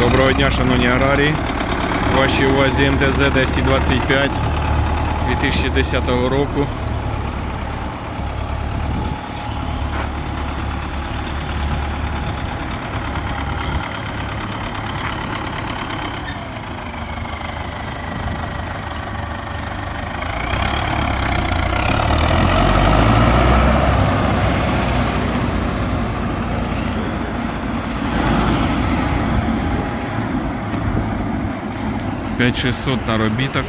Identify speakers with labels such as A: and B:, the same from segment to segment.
A: Доброго дня, шановні аграрії. Вашій увазі МТЗ 1025 2010 року. П'ять 600 наробіток.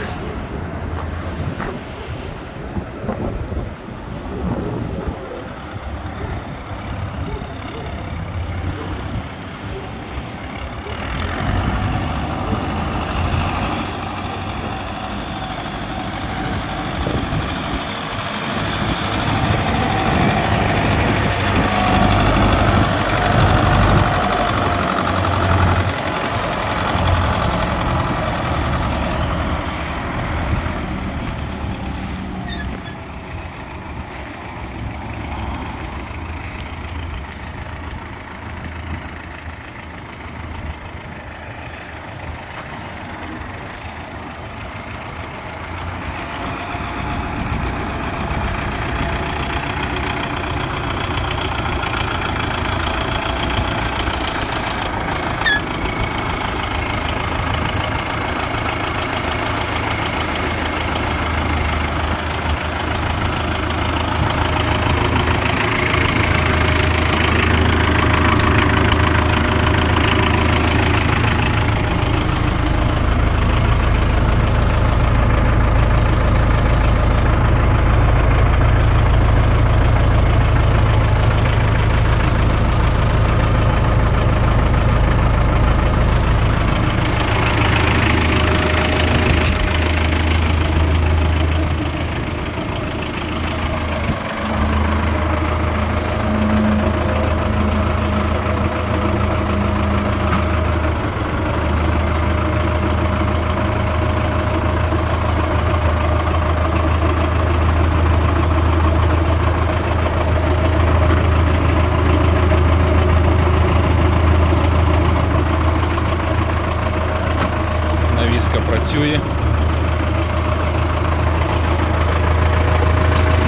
A: Працює.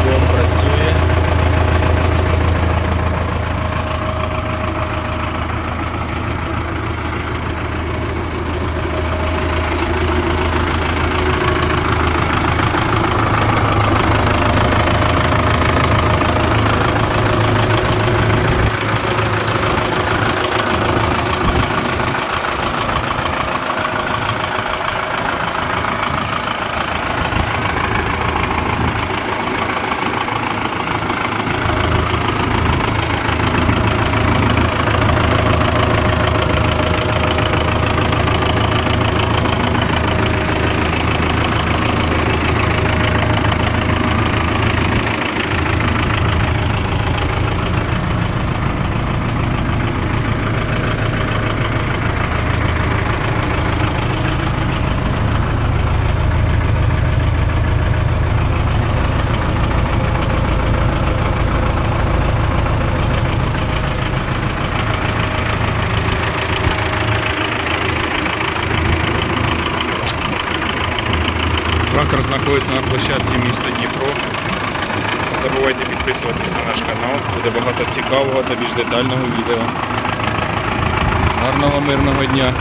A: Бом працює. Трактор знаходиться на площадці міста Дніпро. Не забувайте підписуватись на наш канал, буде багато цікавого та більш детального відео. Гарного мирного дня!